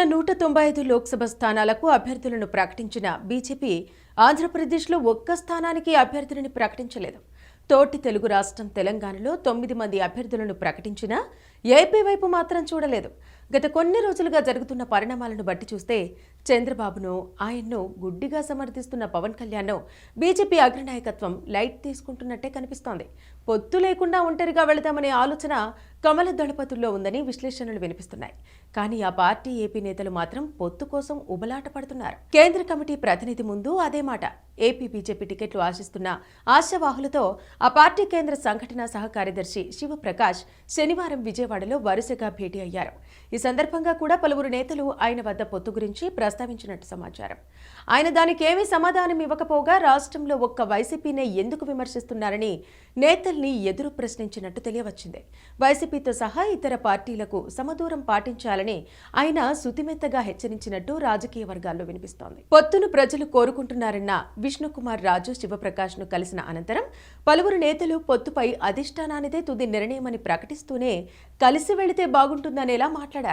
నిన్న నూట తొంభై ఐదు లోక్సభ స్థానాలకు అభ్యర్థులను ప్రకటించిన బీజేపీ ఆంధ్రప్రదేశ్లో ఒక్క స్థానానికి అభ్యర్థులని ప్రకటించలేదు. తోటి తెలుగు రాష్ట్రం తెలంగాణలో తొమ్మిది మంది అభ్యర్థులను ప్రకటించినా ఏపీ వైపు మాత్రం చూడలేదు. గత కొన్ని రోజులుగా జరుగుతున్న పరిణామాలను బట్టి చూస్తే చంద్రబాబును ఆయన్ను గుడ్డిగా సమర్థిస్తున్న పవన్ కళ్యాణ్ను బీజేపీ అగ్రనాయకత్వం లైట్ తీసుకుంటున్నట్టే కనిపిస్తోంది. పొత్తు లేకుండా ఒంటరిగా వెళదామనే ఆలోచన కమల దళపతుల్లో ఉందని విశ్లేషణలు వినిపిస్తున్నాయి. కానీ ఆ పార్టీ ఏపీ నేతలు మాత్రం పొత్తు కోసం ఉబలాట పడుతున్నారు. కేంద్ర కమిటీ ప్రతినిధి ముందు అదే మాట. ఏపీ బీజేపీ టికెట్లు ఆశిస్తున్న ఆశావాహులతో ఆ పార్టీ కేంద్ర సంఘటన సహకార్యదర్శి శివప్రకాష్ శనివారం విజయవాడలో వరుసగా భేటీ అయ్యారు. ఈ సందర్భంగా కూడా పలువురు నేతలు ఆయన వద్ద పొత్తు గురించి ప్రస్తావించినట్టు సమాచారం. ఆయన దానికేమీ సమాధానం ఇవ్వకపోగా రాష్ట్రంలో ఒక్క వైసీపీనే ఎందుకు విమర్శిస్తున్నారని నేతల్ని ఎదురు ప్రశ్నించినట్టు తెలియవచ్చింది. వైసీపీతో సహా ఇతర పార్టీలకు సమదూరం పాటించాలని ఆయన సుతిమెత్తగా హెచ్చరించినట్టు రాజకీయ వర్గాల్లో వినిపిస్తోంది. పొత్తును ప్రజలు కోరుకుంటున్నారన్న విష్ణుకుమార్ రాజు శివప్రకాష్ను కలిసిన అనంతరం పలువురు నేతలు పొత్తుపై అధిష్టానానిదే తుది నిర్ణయమని ప్రకటిస్తూనే కలిసి వెళితే బాగుంటుందనేలా మాట్లాడారు.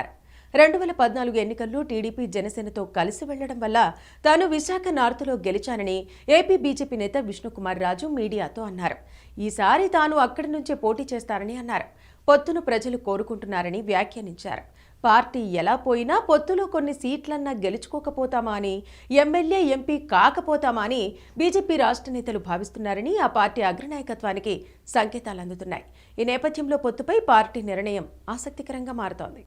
రెండు వేల పద్నాలుగు ఎన్నికల్లో టీడీపీ జనసేనతో కలిసి వెళ్ళడం వల్ల తాను విశాఖ నార్త్లో గెలిచానని ఏపీ బీజేపీ నేత విష్ణుకుమార్ రాజు మీడియాతో అన్నారు. ఈసారి తాను అక్కడి నుంచే పోటీ చేస్తారని అన్నారు. పొత్తును ప్రజలు కోరుకుంటున్నారని వ్యాఖ్యానించారు. పార్టీ ఎలా పోయినా పొత్తులో కొన్ని సీట్లన్నా గెలుచుకోకపోతామా అని ఎమ్మెల్యే ఎంపీ కాకపోతామా అని బీజేపీ రాష్ట్ర నేతలు భావిస్తున్నారని ఆ పార్టీ అగ్రనాయకత్వానికి సంకేతాలు అందుతున్నాయి. ఈ నేపథ్యంలో పొత్తుపై పార్టీ నిర్ణయం ఆసక్తికరంగా మారుతోంది.